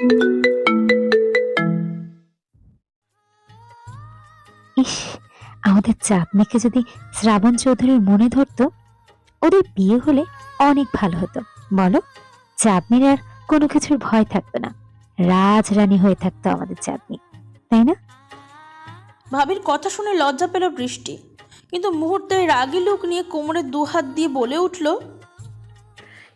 ইস আমাদের চাঁদনিকে যদি শ্রাবণ চৌধুরীর মনে ধরতো ওদের বিয়ে হলে অনেক ভালো হতো। বলো চাঁদনির আর কোনো কিছুর ভয় থাকতো না। রাজরানী হয়ে থাকতো আমাদের চাঁদনি তাই না? ভাবির কথা শুনে লজ্জা পেল বৃষ্টি কিন্তু মুহূর্তে রাগি লোক নিয়ে কোমরে দুহাত দিয়ে বলে উঠল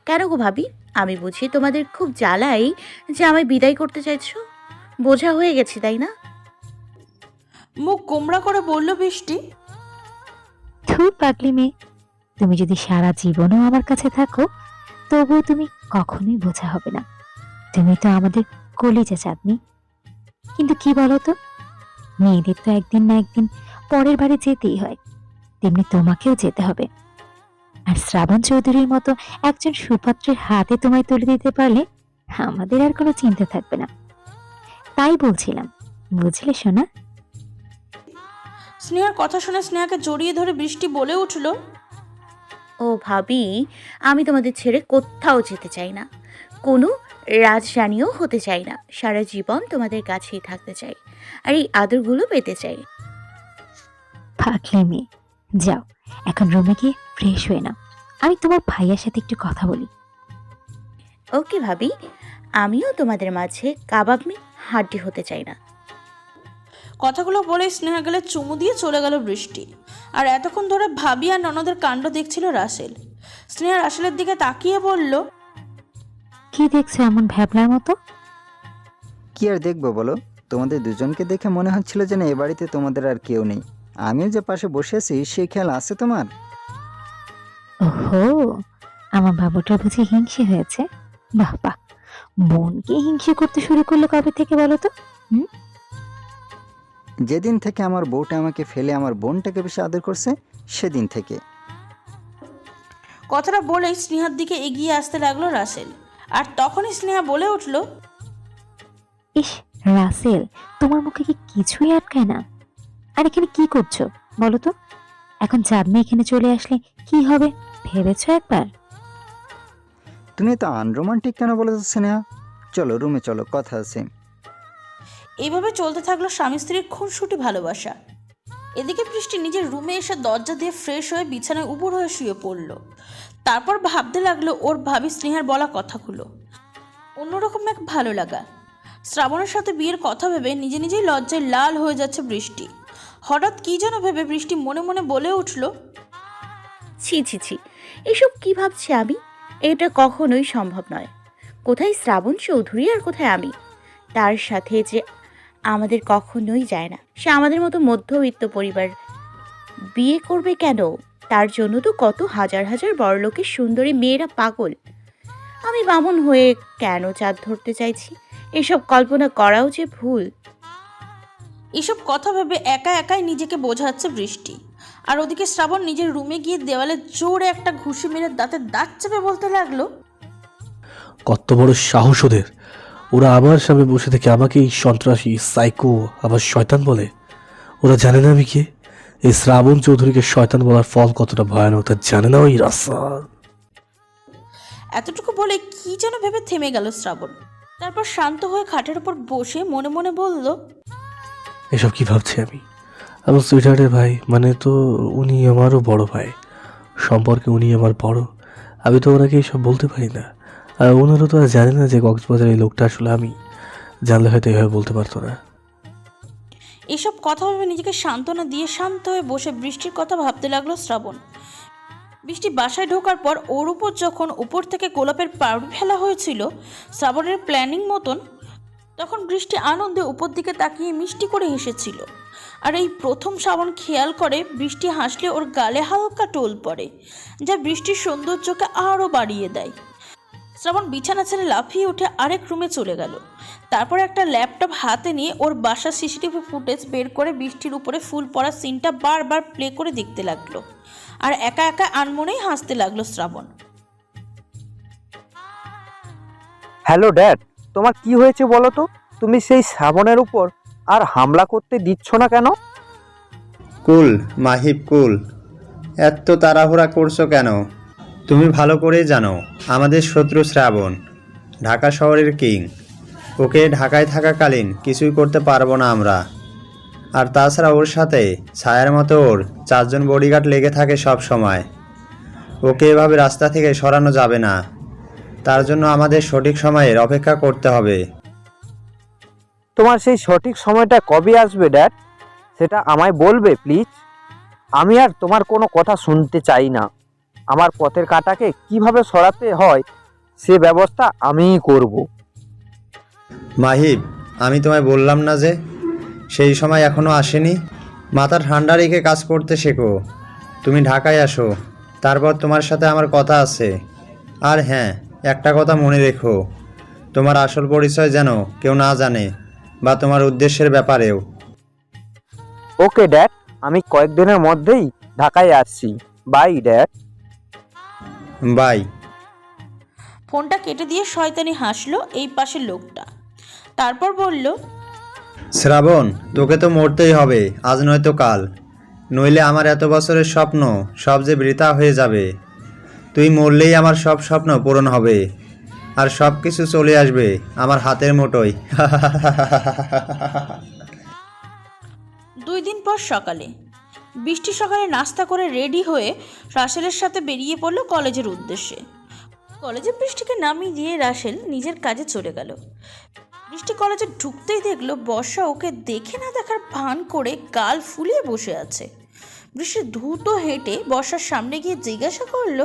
কেন গো ভাবি? আমি বুঝি তোমাদের খুব জ্বালাই যে আমায় বিদায় করতে চাইছো? বোঝা হয়ে গেছি তাই না? মুখ কোমড়া করে বলল বৃষ্টি। ধুর পাগলি মেয়ে তুমি যদি সারা জীবনও আমার কাছে থাকো তবুও তুমি কখনোই বোঝা হবে না। তুমি তো আমাদের কলিজা চাঁদনি। কিন্তু কি বলো তো মেয়েদের তো একদিন না একদিন পরের বাড়ি যেতেই হয়। তেমনি তোমাকেও যেতে হবে। আর শ্রাবণ চৌধুরীর মতো একজন সুপাত্রের হাতে তোমায় তুলে দিতে পারলে আমাদের আর কোনো চিন্তা থাকবে না। তাই বলছিলাম বুঝলে শোনা স্নেহার কথা শুনে স্নেহাকে জড়িয়ে ধরে বৃষ্টি বলে উঠল ও ভাবি আমি তোমাদের ছেড়ে কোথাও যেতে চাই না। কোনো রাজরানীও হতে চাই না। সারা জীবন তোমাদের কাছেই থাকতে চাই। আর এই আদরগুলো পেতে চাই। থাকলে মেয়ে যাও। এখন রুমে গিয়ে ফ্রেশ হয়ে নাও। আমি তোমার ভাইয়ার সাথে একটু কথা বলি। ওকে ভাবি। আমিও তোমাদের মাঝে কাবাব মি হাড্ডি হতে চাই না। কথাগুলো বলে স্নেহা গেলে চুমু দিয়ে চলে গেল বৃষ্টি। আর এতক্ষণ ধরে ভাবি আর ননদের কাণ্ড দেখছিল রাসেল। স্নেহা রাসেলের দিকে তাকিয়ে বলল কি দেখছ এমন ভ্যাবলার মতো? কি আর দেখব বলো? তোমাদের দুজনকে দেখে মনে হচ্ছিল যেন এ বাড়িতে তোমাদের আর কেউ নেই। আমিও যে পাশে বসে আছি সেই খেয়াল আছে তোমার? ওহো আমার বাবুটা বুঝি হিংসে হয়েছে? বাহ বাহ। বোনকে হিংসে করতে শুরু করল কবে থেকে বলো তো? যেদিন থেকে আমার বউটা আমাকে ফেলে আমার বোনটাকে বেশি আদর করছে সেদিন থেকে। কথাটা বলেই স্নেহার দিকে এগিয়ে আসতে লাগল রাসেল। আর তখনই স্নেহা বলে উঠল ইস রাসেল তোমার মুখে কি কিছুই আটকায় না? আর এখানে কি করছ? বলো তো। এখন চাঁদনি এখানে চলে আসলে কি হবে? ভেবেছো একবার? তুমি তো আনরোমান্টিক কেন বলে যাচ্ছে না চলো রুমে চলো কথা আছে। এইভাবে চলতে থাকল স্বামী স্ত্রীর খুব খুনসুটি ভালোবাসা। এদিকে বৃষ্টি নিজের রুমে এসে দরজা দিয়ে ফ্রেশ হয়ে বিছানায় উপর হয়ে শুয়ে পড়ল। তারপর ভাবতে লাগল ওর ভাবি স্নেহার বলা কথাগুলো। অন্যরকম এক ভালো লাগা। শ্রাবণের সাথে বিয়ের কথা ভেবে নিজে নিজেই লজ্জায় লাল হয়ে যাচ্ছে বৃষ্টি। হঠাৎ কি যেন ভেবে বৃষ্টি মনে মনে বলে উঠল, ছি ছি ছি, এসব কি ভাবছি আমি? এটা কখনোই সম্ভব নয়। কোথায় শ্রাবণ চৌধুরী আর কোথায় আমি? তার সাথে যে আমাদের কখনোই যায় না। সে আমাদের মতো মধ্যবিত্ত পরিবার। বিয়ে করবে কেন? তার জন্য তো কত হাজার হাজার বড়লোকের সুন্দরী মেয়েরা পাগল। আমি বামন হয়ে কেন চাঁদ ধরতে চাইছি? এসব কল্পনা করাও যে ভুল। এসব কথা ভেবে একা একাই নিজেকে বোঝাচ্ছে বৃষ্টি। আর ওদিকে শ্রাবণ নিজের রুমে গিয়ে দেওয়ালে জোরে একটা ঘুষি মেরে দাঁতে দাঁত চেপে বলতে লাগল কত বড় সাহস ওদের। ওরা আমার সামনে বসে থেকে আমাকে এই সন্ত্রাসী সাইকো আবার শয়তান বলে। ওরা জানে না আমি কে। এই শ্রাবণ চৌধুরীকে শয়তান বলার ফল কতটা ভয়ানক তা জানে না ওই রাস্তা। এতটুকু বলে কি যেন ভেবে থেমে গেল শ্রাবণ। তারপর শান্ত হয়ে খাটের উপর বসে মনে মনে বলল এসব কি ভাবছি আমি? আমার সুইটার্টের ভাই মানে তো উনি আমারও বড় ভাই। সম্পর্কে উনি আমার বড়। আমি তো ওনাকে এইসব বলতে পারি না। আর ওনারও তো আর জানে না যে কক্সবাজার এই লোকটা আসলে আমি। জানলে হয়তো এভাবে বলতে পারতো না। এসব কথা ভেবে নিজেকে সান্ত্বনা দিয়ে শান্ত হয়ে বসে বৃষ্টির কথা ভাবতে লাগল শ্রাবণ। বৃষ্টি বাসায় ঢোকার পর ওর উপর যখন উপর থেকে গোলাপের পাউডি ফেলা হয়েছিল শ্রাবণের প্ল্যানিং মতন, তখন বৃষ্টি আনন্দে উপর দিকে তাকিয়ে মিষ্টি করে হেসেছিল। আর এই প্রথম শ্রাবণ খেয়াল করে বৃষ্টি হাসলে ওর গালে হালকা টোল পড়ে, যা বৃষ্টির সৌন্দর্যকে আরও বাড়িয়ে দেয়। শ্রাবণ বিছানা ছেড়ে লাফিয়ে উঠে আরেক রুমে চলে গেল। তারপর একটা ল্যাপটপ হাতে নিয়ে ওর বাসার সিসিটিভি ফুটেজ বের করে বৃষ্টির উপরে ফুল পড়া সিনটা বারবার প্লে করে দেখতে লাগল। আর একা একা আনমনেই হাসতে লাগল শ্রাবণ। হ্যালো ড্যাড তোমার কি হয়েছে বলো তো? তুমি সেই শ্রাবণের উপর আর হামলা করতে দিচ্ছ না কেন? কুল মাহিব কুল এত তাড়াহুড়া করছ কেন? তুমি ভালো করেই জানো, আমাদের শত্রু শ্রাবণ, ঢাকা শহরের কিং। ওকে ঢাকায় থাকাকালীন কিছুই করতে পারব না আমরা। আর তাছাড়া ওর সাথে ছায়ার মতো ওর চারজন বডিগার্ড লেগে থাকে সব সময়। ওকে এভাবে রাস্তা থেকে সরানো যাবে না। তার জন্য আমাদের সঠিক সময়ের অপেক্ষা করতে হবে। তোমার সেই সঠিক সময়টা কবে আসবে ড্যাড সেটা আমায় বলবে প্লিজ আমি আর তোমার কোনো কথা শুনতে চাই না। আমার পথের কাটাকে কীভাবে সরাতে হয় সে ব্যবস্থা আমিই করব। মাহিব আমি তোমায় বললাম না যে সেই সময় এখনও আসেনি। মাথা ঠান্ডা রেখে কাজ করতে শেখো। তুমি ঢাকায় আসো। তারপর তোমার সাথে আমার কথা আছে। আর হ্যাঁ একটা কথা মনে রেখো। তোমার আসল পরিচয় যেন কেউ না জানে বা তোমার উদ্দেশ্যের ব্যাপারেও। Okay dad. আমি কয়েকদিনের মধ্যেই ঢাকায় আসছি। Bye dad. বাই। ফোনটা কেটে দিয়ে শয়তানি হাসলো এই পাশের লোকটা। তারপর বলল শ্রাবণ তোকে তো মরতেই হবে আজ নয়তো কাল। নইলে আমার এত বছরের স্বপ্ন সব যে বৃথা হয়ে যাবে। তুই মরলেই আমার সব স্বপ্ন পূরণ হবে। আর সব কিছু চলে আসবে আমার হাতের মুঠোয় দুই দিন পর সকালে। বৃষ্টি সকালে নাস্তা করে রেডি হয়ে রাসেলের সাথে বেরিয়ে পড়ল কলেজের উদ্দেশ্যে। কলেজে বৃষ্টিকে নামিয়ে দিয়ে রাসেল নিজের কাজে চলে গেল। বৃষ্টি কলেজে ঢুকতেই দেখল বর্ষা ওকে দেখে না দেখার ভান করে গাল ফুলিয়ে বসে আছে। বৃষ্টি দ্রুত হেঁটে বর্ষার সামনে গিয়ে জিজ্ঞাসা করল,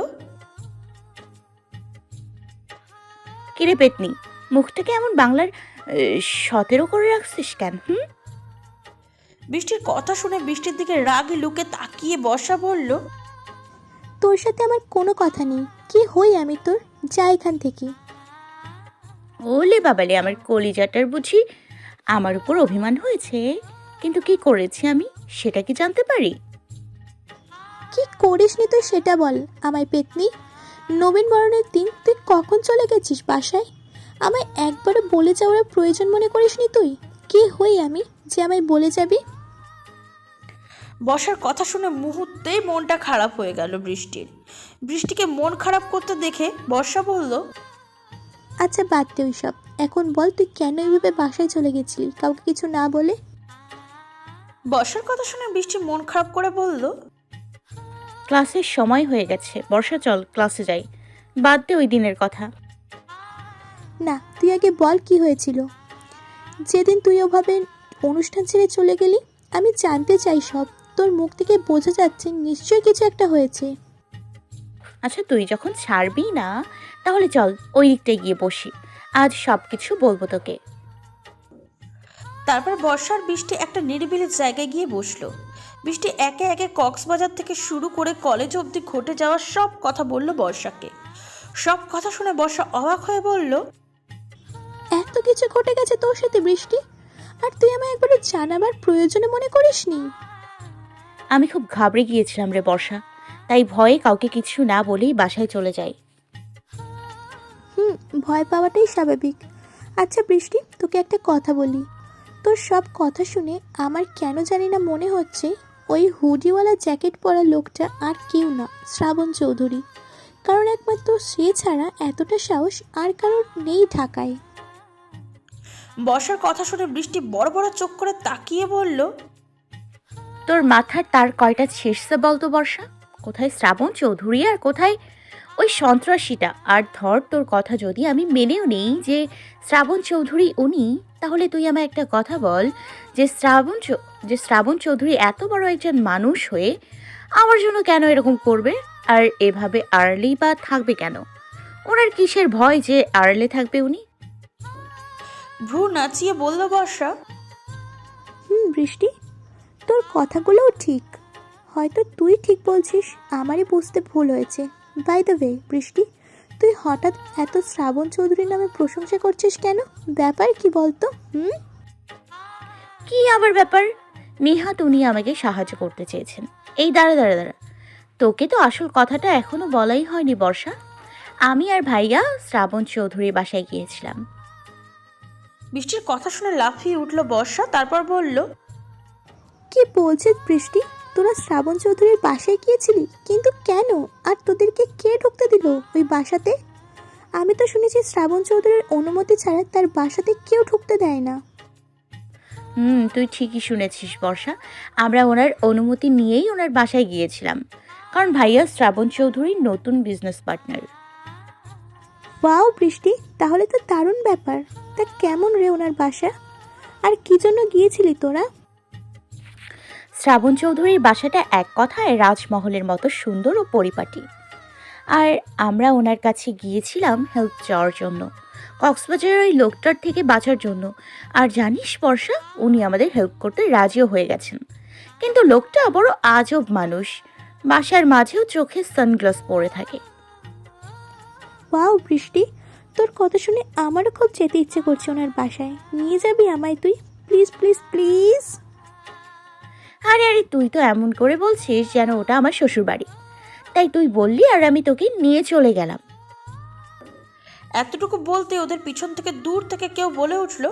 কিরে পেতনি, মুখটাকে এমন বাংলার সতেরো করে রাখছিস কেন, হুম? বৃষ্টির কথা শুনে বৃষ্টির দিকে রাগে লুকে তাকিয়ে বর্ষা বলল তোর সাথে আমার কোনো কথা নেই। কি হই আমি তোর? যা এখান থেকে। ওলে বাবালে আমার কলিজাটার বুঝি আমার উপর অভিমান হয়েছে। কিন্তু কি করেছি আমি সেটা কি জানতে পারি? কি করিস নি তুই সেটা বল আমায় পেতনি? নবীন বরণের দিন তুই কখন চলে গেছিস বাসায়? আমায় একবারও বলে যাওয়ার প্রয়োজন মনে করিস নি তুই? কে হই আমি যে আমায় বলে যাবি? বর্ষার কথা শুনে মুহূর্তেই মনটা খারাপ হয়ে গেল বৃষ্টির। বৃষ্টিকে মন খারাপ করতে দেখে বর্ষা বলল আচ্ছা বাদ দে সব এখন বল তুই কেন এইভাবে বাসায় চলে গেছিলি? কাউকে কিছু না বলে? বর্ষার কথা শুনে বৃষ্টি মন খারাপ করে বলল ক্লাসের সময় হয়ে গেছে। বর্ষা চল ক্লাসে যাই। বাদ দে ওই দিনের কথা। না তুই আগে বল কি হয়েছিল। যেদিন তুই ওভাবে অনুষ্ঠান ছেড়ে চলে গেলি আমি জানতে চাই সব। তোর মুখ থেকে বোঝা যাচ্ছে নিশ্চয়ই কিছু একটা হয়েছে। আচ্ছা তুই যখন ছাড়বি না তাহলে চল ওই দিকটায় গিয়ে বসি। আজ সব কিছু বলব তোকে। তারপর বর্ষার বৃষ্টি একটা নিরিবিলি জায়গায় গিয়ে বসল। বৃষ্টি একে একে কক্সবাজার থেকে শুরু করে কলেজ অবধি ঘটে যাওয়া সব কথা বলল বর্ষাকে। সব কথা শুনে বর্ষা অবাক হয়ে বলল এত কিছু ঘটে গেছে তোর সাথে বৃষ্টি? আর তুই আমায় একবারে জানাবার প্রয়োজনে মনে করিসনি? আমি খুব ঘাবড়ে গিয়েছিলাম রে বর্ষা। তাই ভয়ে কাউকে কিছু না বলেই বাসায় চলে যাই। হুম ভয় পাওয়াটাই স্বাভাবিক। আচ্ছা বৃষ্টি তোকে একটা কথা বলি। তোর সব কথা শুনে আমার কেন জানি না মনে হচ্ছে ওই হুডিওয়ালা জ্যাকেট পরা লোকটা আর কেউ না শ্রাবণ চৌধুরী। কারণ একমাত্র সে ছাড়া এতটা সাহস আর কারোর নেই ঢাকায়। বর্ষার কথা শুনে বৃষ্টি বড় বড় চোখ করে তাকিয়ে বলল তোর মাথার তার কয়টা ছিঁড়ছে বলতো বর্ষা? কোথায় শ্রাবণ চৌধুরী আর কোথায় ওই সন্ত্রাসীটা? আর ধর তোর কথা যদি আমি মেনেও নেই যে শ্রাবণ চৌধুরী উনি তাহলে তুই আমায় একটা কথা বল যে শ্রাবণ যে শ্রাবণ চৌধুরী এত বড় একজন মানুষ হয়ে আমার জন্য কেন এরকম করবে? আর এভাবে আড়লেই বা থাকবে কেন? ওনার কিসের ভয় যে আড়লে থাকবে উনি? ভ্রু নাচিয়ে বলল বর্ষা। হুম বৃষ্টি? তোর কথাগুলোও ঠিক। হয়তো তুই ঠিক বলছিস আমারই বুঝতে ভুল হয়েছে। বাই দ্য ওয়ে বৃষ্টি তুই হঠাৎ এত শ্রাবণ চৌধুরী নামে প্রশংসা করছিস কেন? ব্যাপার কি বলতো হুম? কি আবার ব্যাপার? নিহাত উনি আমাকে সাহায্য করতে চেয়েছেন। এই দাঁড়া দাঁড়া দাঁড়া। তোকে তো আসল কথাটা এখনও বলাই হয়নি বর্ষা। আমি আর ভাইয়া শ্রাবণ চৌধুরীর বাসায় গিয়েছিলাম। বৃষ্টির কথা শুনে লাফিয়ে উঠল বর্ষা তারপর বলল কি বলছিস বৃষ্টি? তোরা শ্রাবণ চৌধুরীর বাসায় গিয়েছিলি? কিন্তু কেন? আর তোদেরকে কে ঢুকতে দিল ওই বাসাতে? আমি তো শুনেছি শ্রাবণ চৌধুরীর অনুমতি ছাড়া তার বাসাতে কেউ ঢুকতে দেয় না। হুম তুই ঠিকই শুনেছিস বর্ষা। আমরা ওনার অনুমতি নিয়েই ওনার বাসায় গিয়েছিলাম। কারণ ভাইয়া শ্রাবণ চৌধুরীর নতুন বিজনেস পার্টনার ওয়াও বৃষ্টি তাহলে তো দারুণ ব্যাপার। তা কেমন রে ওনার বাসা? আর কি জন্য গিয়েছিলি তোরা? শ্রাবণ চৌধুরীর বাসাটা এক কথায় রাজমহলের মতো সুন্দর ও পরিপাটি। আর আমরা ওনার কাছে গিয়েছিলাম হেল্প চাওয়ার জন্য, কক্সবাজারের ওই লোকটার থেকে বাঁচার জন্য। আর জানিস বর্ষা, উনি আমাদের হেল্প করতে রাজিও হয়ে গেছেন। কিন্তু লোকটা বড় আজব মানুষ, বাসার মাঝেও চোখে সানগ্লাস পরে থাকে। বৃষ্টি, তোর কথা শুনে আমারও খুব যেতে ইচ্ছে করছে ওনার বাসায়। নিয়ে যাবি আমায় তুই? Please please please. আরে আরে, তুই তো এমন করে বলছিস যেন ওটা আমার শ্বশুর বাড়ি তাই তুই বললি আর আমি তোকে নিয়ে চলে গেলাম। এতটুকু বলতে ওদের পিছন থেকে দূর থেকে কেউ বলে উঠল?